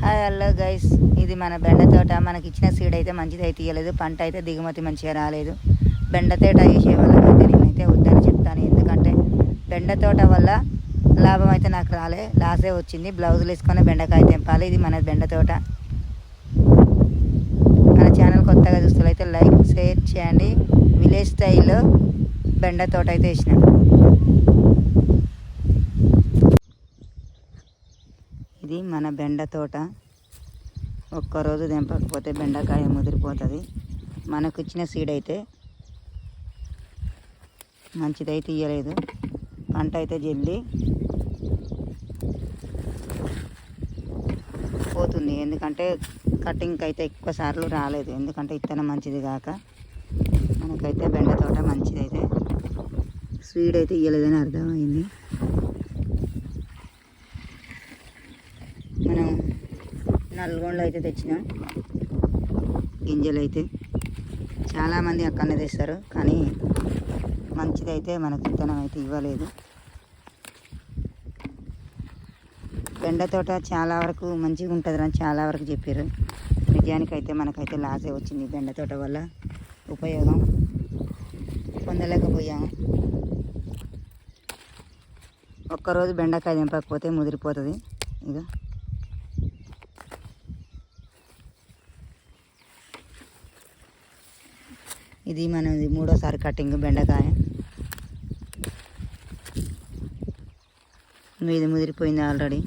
Hi hello guys. ఇది మన బెండ తోట. మనకి ఇచ్చిన సీడ్ అయితే మంచిది అయితే ఇవ్వలేదు పంట అయితే దిగుమతి మంచిగా రాలేదు. బెండ తోట వేసే వాళ్ళకైతే నేనైతే వద్దని చెప్తాను. ఎందుకంటే బెండ తోట వల్ల లాభం అయితే నాకు రాలే. లాసే వచ్చింది. బ్లౌజులు వేసుకొని బెండకాయ తెంపాలి. ఇది మన బెండ తోట. మన ఛానల్ కొత్తగా చూస్తున్నైతే లైక్ షేర్ చేయండి. విలేజ్ స్టైల్లో బెండ తోట అయితే వేసినాం. ఇది మన బెండ తోట. ఒక్కరోజు తెంపకపోతే బెండకాయ ముదిరిపోతుంది. మనకు ఇచ్చిన సీడ్ అయితే మంచిదైతే ఇయ్యలేదు. పంట అయితే జల్లి పోతుంది. ఎందుకంటే కటింగ్కి అయితే ఎక్కువ సార్లు రాలేదు. ఎందుకంటే ఇత్తనం మంచిది కాక మనకైతే బెండ తోట మంచిదైతే. స్వీడ్ అయితే ఇయ్యలేదని అర్థమైంది మనం నల్గొండలో అయితే తెచ్చినాం. గింజలు అయితే చాలామంది అక్కడనే తెస్తారు కానీ మంచిదైతే మనకు విత్తనం అయితే ఇవ్వలేదు. బెండ తోట చాలా వరకు మంచిగా ఉంటుంది అని చాలా వరకు చెప్పారు నిజానికైతే మనకైతే లాసే వచ్చింది బెండ తోట వల్ల. ఉపయోగం పొందలేకపోయాము ఒక్కరోజు బెండకాయ తెంపకపోతే ముదిరిపోతుంది. ఇక ఇది మనది మూడోసారి కటింగ్ బెండకాయ. ఇది ముదిరిపోయింది ఆల్రెడీ.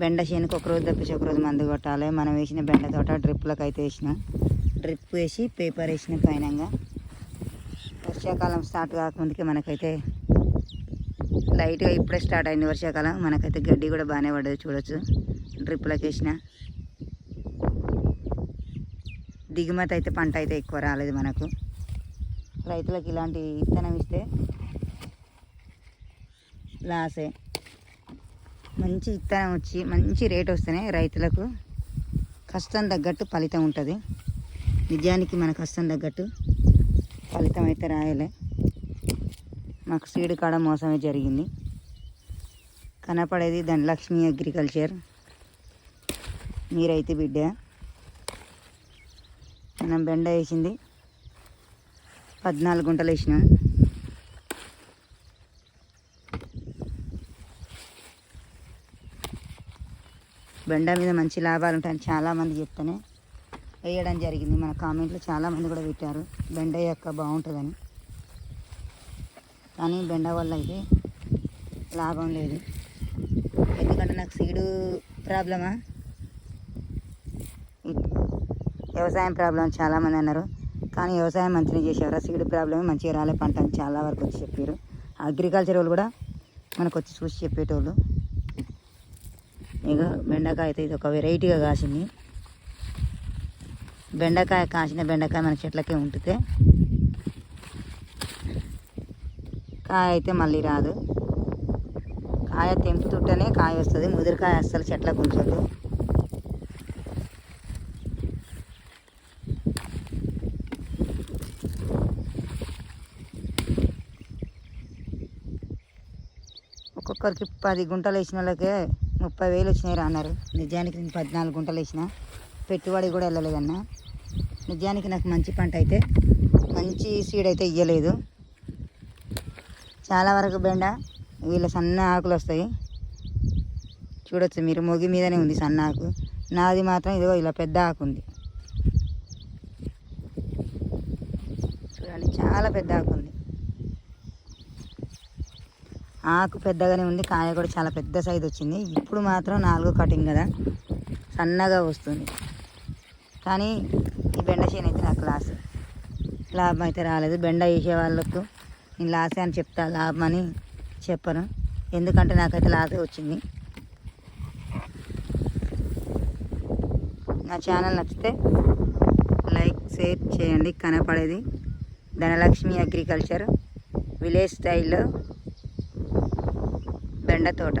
బెండ చేనుకు ఒక రోజు తప్పించి ఒక రోజు మందు కొట్టాలి. మనం వేసిన బెండ తోట డ్రిప్లకు అయితే వేసిన. డ్రిప్ వేసి పేపర్ వేసిన పైనంగా. వర్షాకాలం స్టార్ట్ కాకముందుకే మనకైతే లైట్గా ఇప్పుడే స్టార్ట్ అయింది వర్షాకాలం. మనకైతే గడ్డి కూడా బాగానే పడ్డది చూడొచ్చు. డ్రిప్లకు వేసిన దిగుమతి అయితే పంట అయితే ఎక్కువ రాలేదు మనకు. రైతులకు ఇలాంటి విత్తనం ఇస్తే లాసే. మంచి విత్తనం వచ్చి మంచి రేట్ వస్తేనే రైతులకు కష్టం తగ్గట్టు ఫలితం ఉంటుంది. నిజానికి మన కష్టం తగ్గట్టు ఫలితం అయితే రాయలే. మాకు సీడ్ కాడ మోసమే జరిగింది. కనపడేది ధనలక్ష్మి అగ్రికల్చర్. మీరైతే బిడ్డ. మనం బెండ వేసింది. పద్నాలుగు గుంటలు వేసినాం. బెండ మీద మంచి లాభాలు ఉంటాయని చాలామంది చెప్తేనే వేయడం జరిగింది. మన కామెంట్లో చాలామంది కూడా పెట్టారు. బెండ యొక్క బాగుంటుందని. కానీ బెండ వల్ల అయితే లాభం లేదు. ఎందుకంటే నాకు సీడు ప్రాబ్లమా? వ్యవసాయం ప్రాబ్లం చాలామంది అన్నారు. కానీ వ్యవసాయం మంచిగా చేసేవారు. సీడ్ ప్రాబ్లమే మంచిగా రాలే పంట అని చాలా వరకు వచ్చి చెప్పారు. అగ్రికల్చర్ వాళ్ళు కూడా మనకు వచ్చి చూసి చెప్పేటోళ్ళు. ఇక బెండకాయ అయితే ఇది ఒక వెరైటీగా కాసింది. బెండకాయ కాసిన బెండకాయ మన చెట్లకే ఉంటుంది కాయ అయితే మళ్ళీ రాదు. కాయ తెంపుతుంటేనే కాయ వస్తుంది. ముదిరికాయ అస్సలు చెట్లకు ఉంచదు ఒక్కొక్కరికి పది గుంటలు వేసిన వాళ్ళకే ముప్పై వేలు వచ్చినాయి అన్నారు. నిజానికి నేను పద్నాలుగు గుంటలు వేసిన. పెట్టుబడి కూడా వెళ్ళలేదన్న. నిజానికి నాకు మంచి పంట అయితే మంచి సీడ్ అయితే ఇవ్వలేదు చాలా వరకు బెండ వీళ్ళ సన్న ఆకులు వస్తాయి. చూడొచ్చు మీరు మొగి మీదనే ఉంది సన్న ఆకు. నాది మాత్రం ఇదిగో ఇలా పెద్ద ఆకు ఉంది. చూడండి చాలా పెద్ద ఆకు ఉంది. ఆకు పెద్దగానే ఉంది కాయ కూడా చాలా పెద్ద సైజు వచ్చింది. ఇప్పుడు మాత్రం నాలుగో కటింగ్ కదా. సన్నగా వస్తుంది. కానీ ఈ బెండ చేను అయితే నాకు లాస్. లాభం అయితే రాలేదు. బెండ వేసే వాళ్ళకు నేను లాసే అని చెప్తా లాభం అని చెప్పను. ఎందుకంటే నాకైతే లాసే వచ్చింది. నా ఛానల్ నచ్చితే లైక్ షేర్ చేయండి. కనపడేది ధనలక్ష్మి అగ్రికల్చర్ విలేజ్ స్టైల్లో బెండ తోట